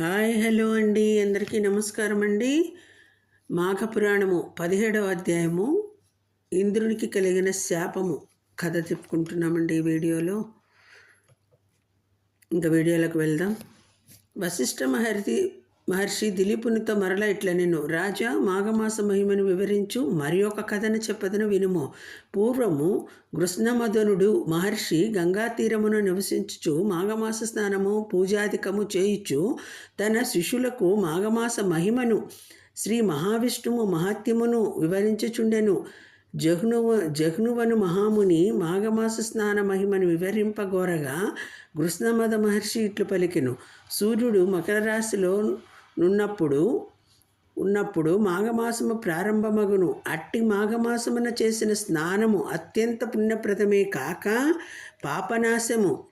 Hi hello అండి. అందరికీ నమస్కారం అండి. మాఘపురాణము పదిహేడవ అధ్యాయము. ఇంద్రునికి కలిగిన శాపము కథ చెప్పుకుంటున్నామండి ఈ వీడియోలో. ఇంకా వీడియోలోకి వెళ్దాం. వశిష్ఠ మహర్షి మహర్షి దిలీపునితో మరల ఇట్ల నేను రాజా మాఘమాస మహిమను వివరించు మరి ఒక కథను చెప్పదను వినుము. పూర్వము కృష్ణమదనుడు మహర్షి గంగా తీరమున నివసించుచు మాఘమాస స్నానము పూజాధికము చేయుచు తన శిష్యులకు మాఘమాస మహిమను శ్రీ మహావిష్ణువు మహాత్యమును వివరించుచుండెను. జహ్నువ జహ్నువను మహాముని మాఘమాస స్నాన మహిమను వివరింపగోరగా కృష్ణమద మహర్షి ఇట్లు పలికెను. సూర్యుడు మకర రాశిలో నున్నప్పుడు ఉన్నప్పుడు మాఘమాసము ప్రారంభమగును. అట్టి మాఘమాసమున చేసిన స్నానము అత్యంత పుణ్యప్రదమే కాక పాపనాశము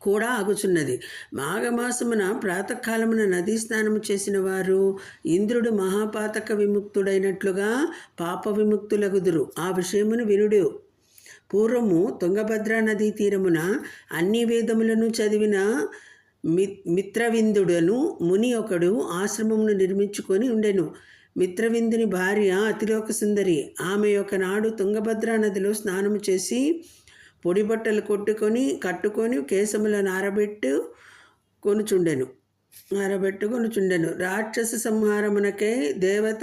కూడా ఆగుచున్నది. మాఘమాసమున ప్రాతకాలమున నదీ స్నానము చేసిన వారు ఇంద్రుడు మహాపాతక విముక్తుడైనట్లుగా పాప విముక్తులగుదురు. ఆ విషయమును వినుడు. పూర్వము తుంగభద్రా నదీ తీరమున అన్ని వేదములను చదివిన మిత్రవిందుడను ముని ఒకడు ఆశ్రమమును నిర్మించుకొని ఉండెను. మిత్రవిందుని భార్య అతిలోక సుందరి ఆమె ఒకనాడు తుంగభద్రా నదిలో స్నానము చేసి పొడి బట్టలు కొట్టుకొని కట్టుకొని కేశములను ఆరబెట్టు కొనుచుండెను. ఆరబెట్టుకొనుచుండెను రాక్షస సంహారమునకై దేవత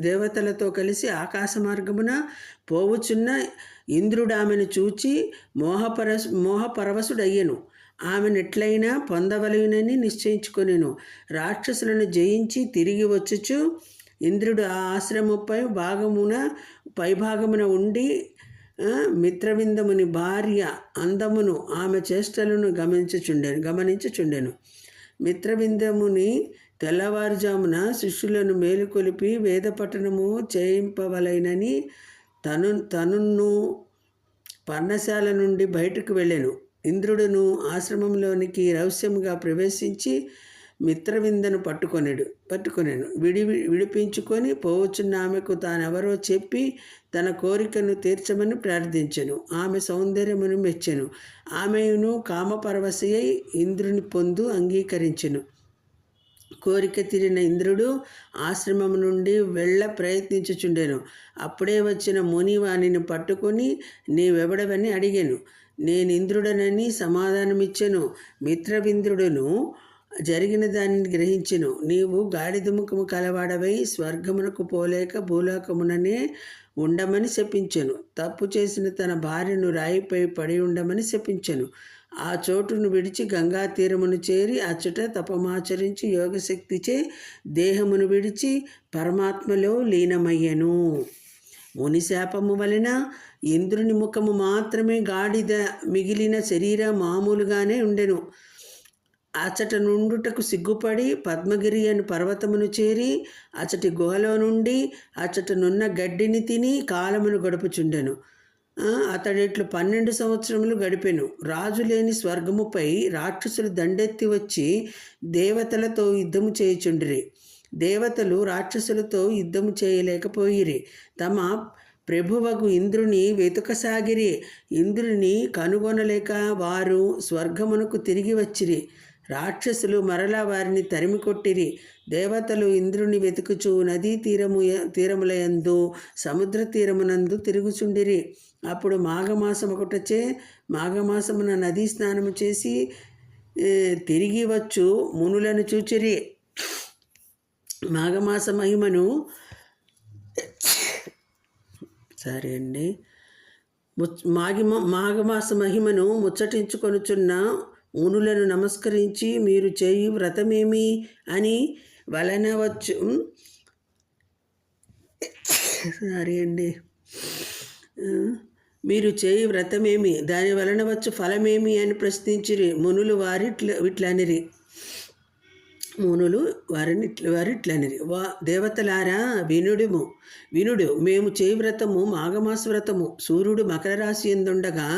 దేవతలతో కలిసి ఆకాశ మార్గమున పోవుచున్న ఇంద్రుడు ఆమెను చూచి మోహపర మోహపరవశుడయ్యను. ఆమెనెట్లయినా పొందవలయునని నిశ్చయించుకొనెను. రాక్షసులను జయించి తిరిగి వచ్చుచు ఇంద్రుడు ఆ ఆశ్రమపై భాగమున పైభాగమున ఉండి మిత్రవిందముని భార్య అందమును ఆమె చేష్టలను గమనించుచుండెను గమనించుచుండెను. మిత్రవిందముని తెల్లవారుజామున శిష్యులను మేలుకొలిపి వేదపట్టణము చేయింపవలైనని తను తనును పర్ణశాల నుండి బయటకు వెళ్ళాను. ఇంద్రుడును ఆశ్రమంలోనికి రహస్యంగా ప్రవేశించి మిత్రవిందను పట్టుకొనెడు పట్టుకొనెను. విడి విడిపించుకొని పోవచ్చున్న ఆమెకు తానెవరో చెప్పి తన కోరికను తీర్చమని ప్రార్థించెను. ఆమె సౌందర్యమును మెచ్చెను. ఆమెను కామపరవశి అయి ఇంద్రుని పొందు అంగీకరించెను. కోరిక తీరిన ఇంద్రుడు ఆశ్రమం నుండి వెళ్ళ ప్రయత్నించుచుండెను. అప్పుడే వచ్చిన ముని వాణిని పట్టుకొని నీవెవడవని అడిగాను. నేను ఇంద్రుడనని సమాధానమిచ్చెను మిత్రవింద్రుడును జరిగిన దానిని గ్రహించెను. నీవు గాడిదుముఖము కలవాడవై స్వర్గమునకు పోలేక భూలోకముననే ఉండమని శపించెను. తప్పు చేసిన తన భార్యను రాయిపై పడి ఉండమని శపించెను. ఆ చోటును విడిచి గంగా తీరమును చేరి అచ్చట తపమాచరించి యోగశక్తిచే దేహమును విడిచి పరమాత్మలో లీనమయ్యను. ముని శాపము వలన ఇంద్రుని ముఖము మాత్రమే గాడిద మిగిలిన శరీర మామూలుగానే ఉండెను. అచట నుండుటకు సిగ్గుపడి పద్మగిరి అని పర్వతమును చేరి అచటి గుహలో నుండి అచటనున్న గడ్డిని తిని కాలమును గడుపుచుండెను. అతడిట్లు పన్నెండు సంవత్సరములు గడిపెను. రాజు లేని స్వర్గముపై రాక్షసులు దండెత్తి వచ్చి దేవతలతో యుద్ధము చేయుచుండిరి. దేవతలు రాక్షసులతో యుద్ధము చేయలేకపోయిరి. తమ ప్రభువగు ఇంద్రుని వెతుకసాగిరి. ఇంద్రుని కనుగొనలేక వారు స్వర్గమునకు తిరిగి వచ్చిరి. రాక్షసులు మరలా వారిని తరిమి కొట్టిరి. దేవతలు ఇంద్రుని వెతుకుచు నదీ తీరము తీరములయందు సముద్ర తీరమునందు తిరుగుచుండిరి. అప్పుడు మాఘమాసం ఒకటచే మాఘమాసమున నదీ స్నానము చేసి తిరిగి వచ్చు మునులను చూచిరి. మాఘమాస మహిమను సరే అండి. మాఘి మాఘమాస మహిమను ముచ్చటించుకొనుచున్న మునులను నమస్కరించి మీరు చేయి వ్రతమేమి అని వలనవచ్చు. సారీ అండి. మీరు చేయి వ్రతమేమి? దాని వలన వచ్చు ఫలమేమి అని ప్రశ్నించిరి మునులు వారిట్ల విట్లనిరి. మునులు వారిని వారిట్లనిరి. వా దేవతలారా వినుడుము వినుడు మేము చేయి వ్రతము మాఘమాస వ్రతము సూర్యుడు మకర రాశి ఎందుండగా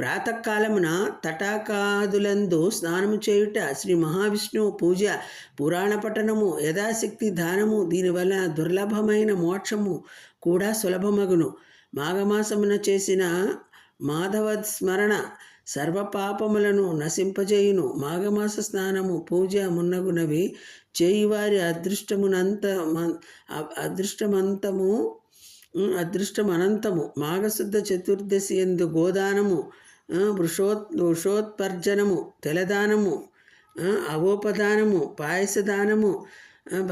ప్రాతకాలమున తటాకాదులందు స్నానము చేయుట శ్రీ మహావిష్ణువు పూజ పురాణ పఠనము యథాశక్తి దానము దీనివల్ల దుర్లభమైన మోక్షము కూడా సులభమగును. మాఘమాసమున చేసిన మాధవ స్మరణ సర్వ పాపములను నశింపజేయును. మాఘమాస స్నానము పూజ మున్నగునవి చేయువారి అదృష్టమునంత అదృష్టమంతము అదృష్టం అనంతము మాఘశుద్ధ చతుర్దశి ఎందు గోదానము వృషోత్ వృషోత్పర్జనము తెలదానము అవోపదానము పాయసదానము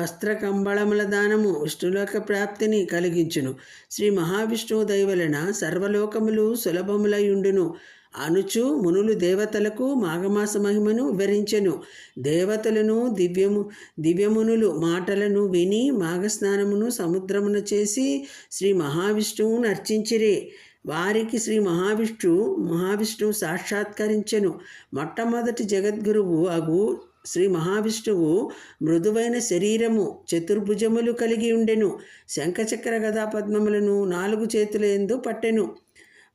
వస్త్ర కంబళముల దానము విష్ణులోక ప్రాప్తిని కలిగించును. శ్రీ మహావిష్ణువు దయవలన సర్వలోకములు సులభములయుండును. అనుచు మునులు దేవతలకు మాఘమాస మహిమను వివరించెను. దేవతలను దివ్యము దివ్యమునులు మాటలను విని మాఘస్నానమును సముద్రమున చేసి శ్రీ మహావిష్ణువును అర్చించిరే. వారికి శ్రీ మహావిష్ణువు మహావిష్ణువు సాక్షాత్కరించెను. మొట్టమొదటి జగద్గురువు అగు శ్రీ మహావిష్ణువు మృదువైన శరీరము చతుర్భుజములు కలిగి ఉండెను. శంఖచక్ర గదా పద్మములను నాలుగు చేతుల ఎందు పట్టెను.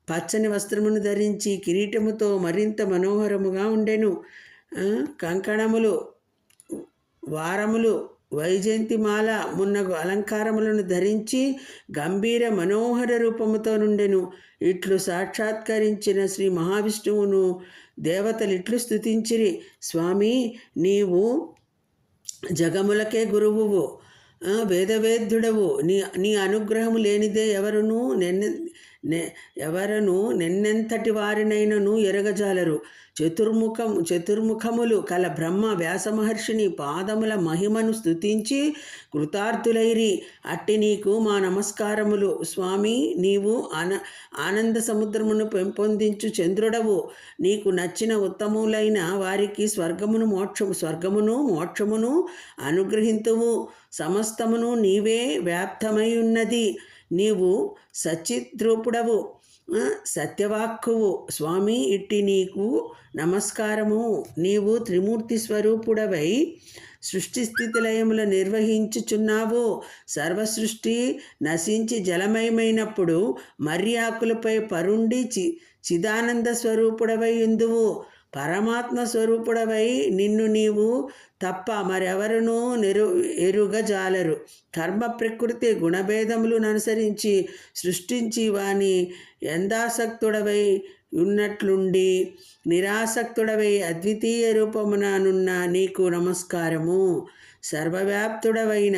పచ్చని వస్త్రమును ధరించి కిరీటముతో మరింత మనోహరముగా ఉండెను. కంకణములు వారములు వైజయంతిమాల మున్నగు అలంకారములను ధరించి గంభీర మనోహర రూపముతో నుండెను. ఇట్లు సాక్షాత్కరించిన శ్రీ మహావిష్ణువును దేవతలు ఇట్లు స్థుతించిరి స్వామి నీవు జగములకే గురువువు. వేదవేద్యుడవు. నీ నీ అనుగ్రహము లేనిదే ఎవరును నిన్న నె ఎవరను నిన్నెంతటి వారినైనను ఎరగజాలరు. చతుర్ముఖం చతుర్ముఖములు కల బ్రహ్మ వ్యాసమహర్షిని పాదముల మహిమను స్తుతించి కృతార్థులైరి. అట్టి నీకు మా నమస్కారములు. స్వామి నీవు ఆన ఆనంద సముద్రమును పెంపొందించు చంద్రుడవు. నీకు నచ్చిన ఉత్తములైన వారికి స్వర్గమును మోక్షము స్వర్గమును మోక్షమును అనుగ్రహింతువు సమస్తమును నీవే వ్యాప్తమై ఉన్నది. నీవు సచిద్రూపుడవు సత్యవాక్కువు. స్వామి ఇట్టి నీకు నమస్కారము. నీవు త్రిమూర్తి స్వరూపుడవై సృష్టి స్థితిలయములు నిర్వహించుచున్నావు. సర్వసృష్టి నశించి జలమయమైనప్పుడు మర్యాకులపై ఆకులపై పరుండి చి చిదానంద స్వరూపుడవై ఉందువు. పరమాత్మ స్వరూపుడవై నిన్ను నీవు తప్ప మరెవరునూ నెరు ఎరుగజాలరు. కర్మ ప్రకృతి గుణభేదములను అనుసరించి సృష్టించి వాని ఎందాసక్తుడవై ఉన్నట్లుండి నిరాసక్తుడవై అద్వితీయ రూపముననున్న నీకు నమస్కారము. సర్వవ్యాప్తుడవైన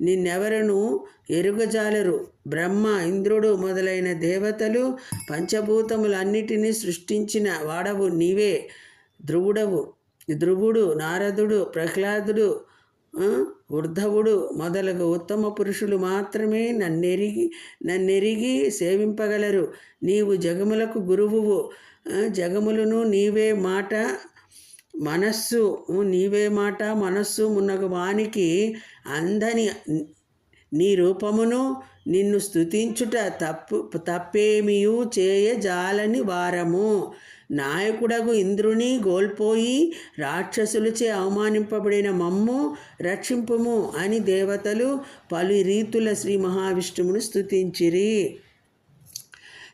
నిన్నెవరను ఎరుగజాలరు. బ్రహ్మ ఇంద్రుడు మొదలైన దేవతలు పంచభూతములన్నిటినీ సృష్టించిన వాడవు నీవే. ధ్రువుడవు ధ్రువుడు నారదుడు ప్రహ్లాదుడు ఉర్ధవుడు మొదలగు ఉత్తమ పురుషులు మాత్రమే నన్నెరిగి నన్నెరిగి సేవింపగలరు. నీవు జగములకు గురువువు. జగములను నీవే మాట మనస్సు నీవే మాట మనస్సు మున్నగు వానికి అందని నీ రూపమును నిన్ను స్థుతించుట తప్పు తప్పేమియు చేయజాలని వారము. నాయకుడగు ఇంద్రుని గోల్పోయి రాక్షసులచే అవమానింపబడిన మమ్ము రక్షింపుము అని దేవతలు పలు రీతుల శ్రీ మహావిష్ణువును స్థుతించిరి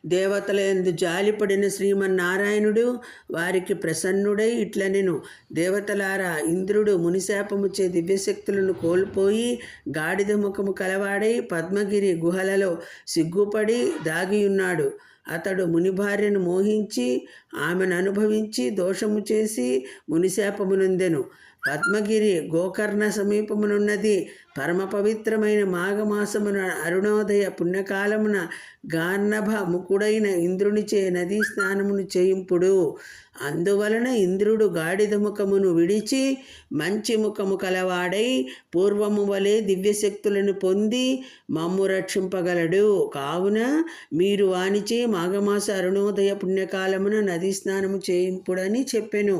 దేవతల ఎందు జాలిపడిన శ్రీమన్నారాయణుడు వారికి ప్రసన్నుడై ఇట్లనెను. దేవతలారా ఇంద్రుడు మునిశాపముచే దివ్యశక్తులను కోల్పోయి గాడిద ముఖము కలవాడై పద్మగిరి గుహలలో సిగ్గుపడి దాగియున్నాడు. అతడు ముని భార్యను మోహించి ఆమెను అనుభవించి దోషము చేసి మునిశాపమునందెను. పద్మగిరి గోకర్ణ సమీపమునున్నది పరమ పవిత్రమైన మాఘమాసమున అరుణోదయ పుణ్యకాలమున గార్నభ ముకుడైన ఇంద్రునిచే నదీ స్నానమును చేయింపుడు. అందువలన ఇంద్రుడు గాడిద ముఖమును విడిచి మంచి ముఖము కలవాడై పూర్వము వలె దివ్యశక్తులను పొంది మమ్ము రక్షింపగలడు. కావున మీరు వానిచే మాఘమాస అరుణోదయ పుణ్యకాలమున నదీ స్నానము చేయింపుడని చెప్పెను.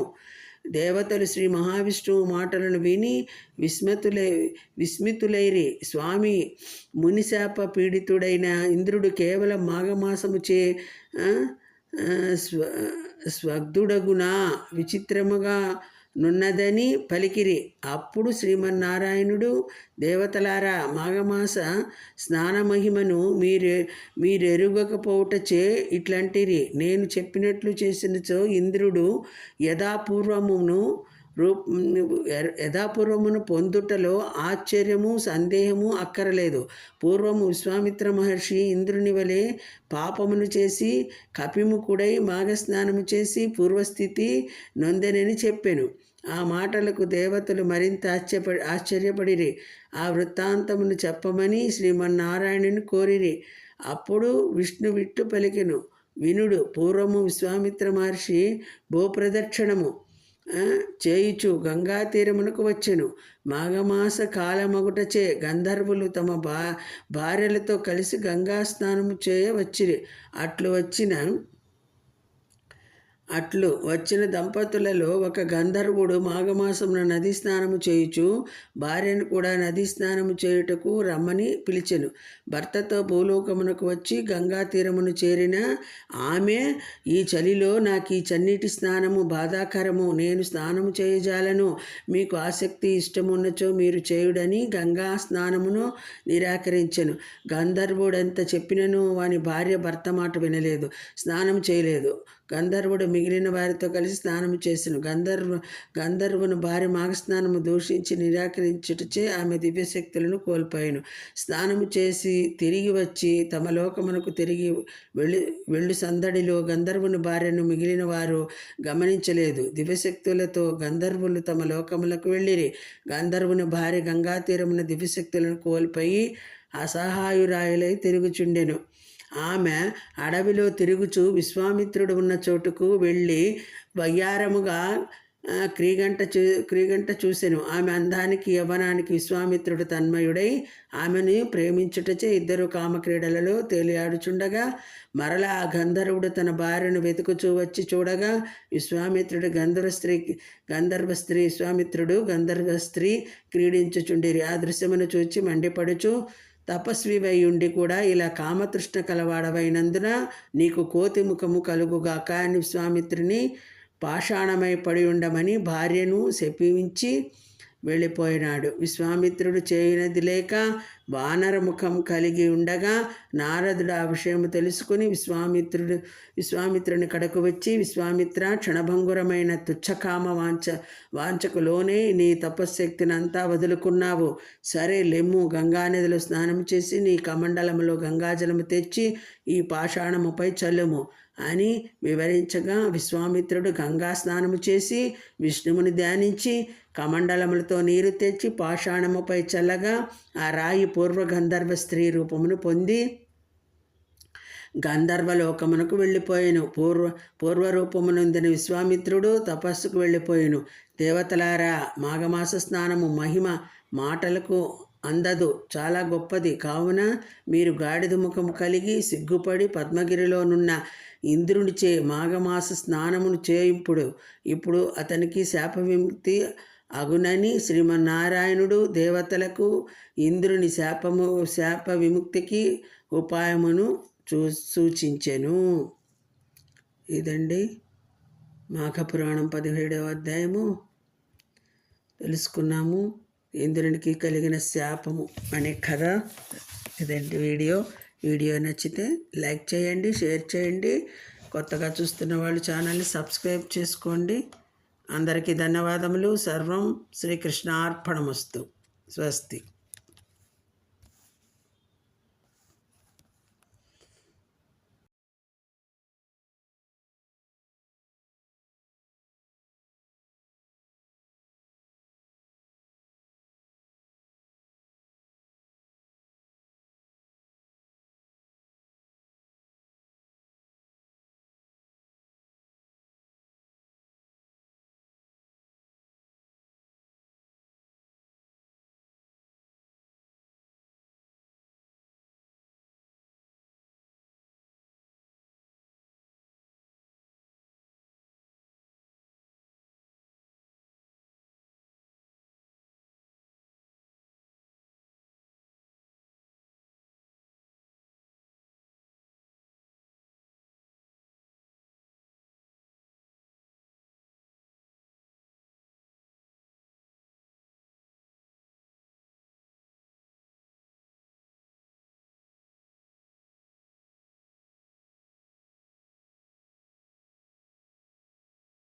దేవతలు శ్రీ మహావిష్ణువు మాటలను విని విస్మతులై విస్మితులైరి. స్వామి మునిశాప పీడితుడైన ఇంద్రుడు కేవలం మాఘమాసము చే స్వ స్వగ్ధుడగునా విచిత్రముగా నున్నదని పలికిరి. అప్పుడు శ్రీమన్నారాయణుడు దేవతలారా మాఘమాస స్నానమహిమను మీరే మీరెరుగకపోవుటచే ఇట్లాంటిరి. నేను చెప్పినట్లు చేసినచో ఇంద్రుడు యథాపూర్వమును రూ యథాపూర్వమును పొందుటలో ఆశ్చర్యము సందేహము అక్కరలేదు. పూర్వము విశ్వామిత్ర మహర్షి ఇంద్రుని వలె పాపమును చేసి కపిముకుడై మాఘస్నానము చేసి పూర్వస్థితి నొందెనని చెప్పాను. ఆ మాటలకు దేవతలు మరింత ఆశ్చర్యపడి ఆశ్చర్యపడిరి. ఆ వృత్తాంతమును చెప్పమని శ్రీమన్నారాయణుని కోరిరి. అప్పుడు విష్ణు విట్టు పలికెను. వినుడు పూర్వము విశ్వామిత్ర మహర్షి భూప్రదక్షిణము. చేయుచు గంగా తీరమునకు వచ్చెను. మాఘమాస కాలమగుటచే గంధర్వులు తమ భా భార్యలతో కలిసి గంగా స్నానము చేయవచ్చిరి. అట్లు వచ్చిన అట్లు వచ్చిన దంపతులలో ఒక గంధర్వుడు మాఘమాసమున నదీ స్నానము చేయుచు భార్యను కూడా నదీ స్నానము చేయుటకు రమ్మని పిలిచెను. భర్తతో భూలోకమునకు వచ్చి గంగా తీరమును చేరిన ఆమె ఈ చలిలో నాకు ఈ చన్నీటి స్నానము బాధాకరము. నేను స్నానము చేయజాలను. మీకు ఆసక్తి ఇష్టమున్నచో మీరు చేయుడని గంగా స్నానమును నిరాకరించెను. గంధర్వుడంత చెప్పినను వాని భార్య భర్త మాట వినలేదు. స్నానం చేయలేదు. గంధర్వుడు మిగిలిన వారితో కలిసి స్నానము చేసెను. గంధర్వ గంధర్వును భార్య మాఘస్నానము దూషించి నిరాకరించుటచే ఆమె దివ్యశక్తులను కోల్పోయాను. స్నానము చేసి తిరిగి వచ్చి తమ లోకమునకు తిరిగి వెళ్ళి వెళ్ళు సందడిలో గంధర్వుని భార్యను మిగిలిన వారు గమనించలేదు. దివ్యశక్తులతో గంధర్వులు తమ లోకములకు వెళ్ళిరి. గంధర్వుని భార్య గంగా తీరమున దివ్యశక్తులను కోల్పోయి అసహాయురాయులై తిరుగుచుండెను. ఆమె అడవిలో తిరుగుచూ విశ్వామిత్రుడు ఉన్న చోటుకు వెళ్ళి వయ్యారముగా క్రీగంట చూ క్రీగంట చూసెను. ఆమె అందానికి యవనానికి విశ్వామిత్రుడు తన్మయుడై ఆమెను ప్రేమించుటచే ఇద్దరు కామక్రీడలలో తేలియాడుచుండగా మరల ఆ గంధర్వుడు తన భార్యను వెతుకుచూ వచ్చి చూడగా విశ్వామిత్రుడు గంధర్వ స్త్రీ గంధర్వ స్త్రీ విశ్వామిత్రుడు గంధర్వ స్త్రీ క్రీడించుచుండిరి. ఆ దృశ్యమును చూచి మండిపడుచు తపస్వివై ఉండి కూడా ఇలా కామతృష్ణ కలవాడవైనందున నీకు కోతి ముఖము కలుగుగాక అని విశ్వామిత్రుని పాషాణమై పడి ఉండమని భార్యను శపించి వెళ్ళిపోయినాడు. విశ్వామిత్రుడు చేయనది లేక వానరముఖం కలిగి ఉండగా నారదుడు ఆ విషయము తెలుసుకుని విశ్వామిత్రుడు విశ్వామిత్రుని కడకు వచ్చి విశ్వామిత్ర క్షణభంగురమైన తుచ్చకామ వాంచ వాంచకులోనే నీ తపశ్శక్తిని అంతా వదులుకున్నావు. సరే లెమ్ము గంగానదిలో స్నానం చేసి నీ కమండలములో గంగాజలము తెచ్చి ఈ పాషాణముపై చల్లుము అని వివరించగా విశ్వామిత్రుడు గంగా స్నానము చేసి విష్ణువుని ధ్యానించి కమండలములతో నీరు తెచ్చి పాషాణముపై చల్లగా ఆ రాయి పూర్వ గంధర్వ స్త్రీ రూపమును పొంది గంధర్వలోకమునకు వెళ్ళిపోయాను. పూర్వ పూర్వరూపమునందిన విశ్వామిత్రుడు తపస్సుకు వెళ్ళిపోయాను. దేవతలారా మాఘమాస స్నానము మహిమ మాటలకు అందదు. చాలా గొప్పది. కావున మీరు గాడిద ముఖం కలిగి సిగ్గుపడి పద్మగిరిలోనున్న ఇంద్రునిచే మాఘమాస స్నానమును చేయింపుడు ఇప్పుడు అతనికి శాప విముక్తి అగునని శ్రీమన్నారాయణుడు దేవతలకు ఇంద్రుని శాపము శాప విముక్తికి ఉపాయమును చూ సూచించెను. ఇదండి మాఘపురాణం పదిహేడవ అధ్యాయము. తెలుసుకున్నాము ఇంద్రునికి కలిగిన శాపము అనే కథ. ఇదండి వీడియో. వీడియో నచ్చితే లైక్ చేయండి షేర్ చేయండి. కొత్తగా చూస్తున్న వాళ్ళు ఛానల్ని సబ్స్క్రైబ్ చేసుకోండి. అందరికీ ధన్యవాదములు. సర్వం శ్రీకృష్ణార్పణమస్తు. స్వస్తి.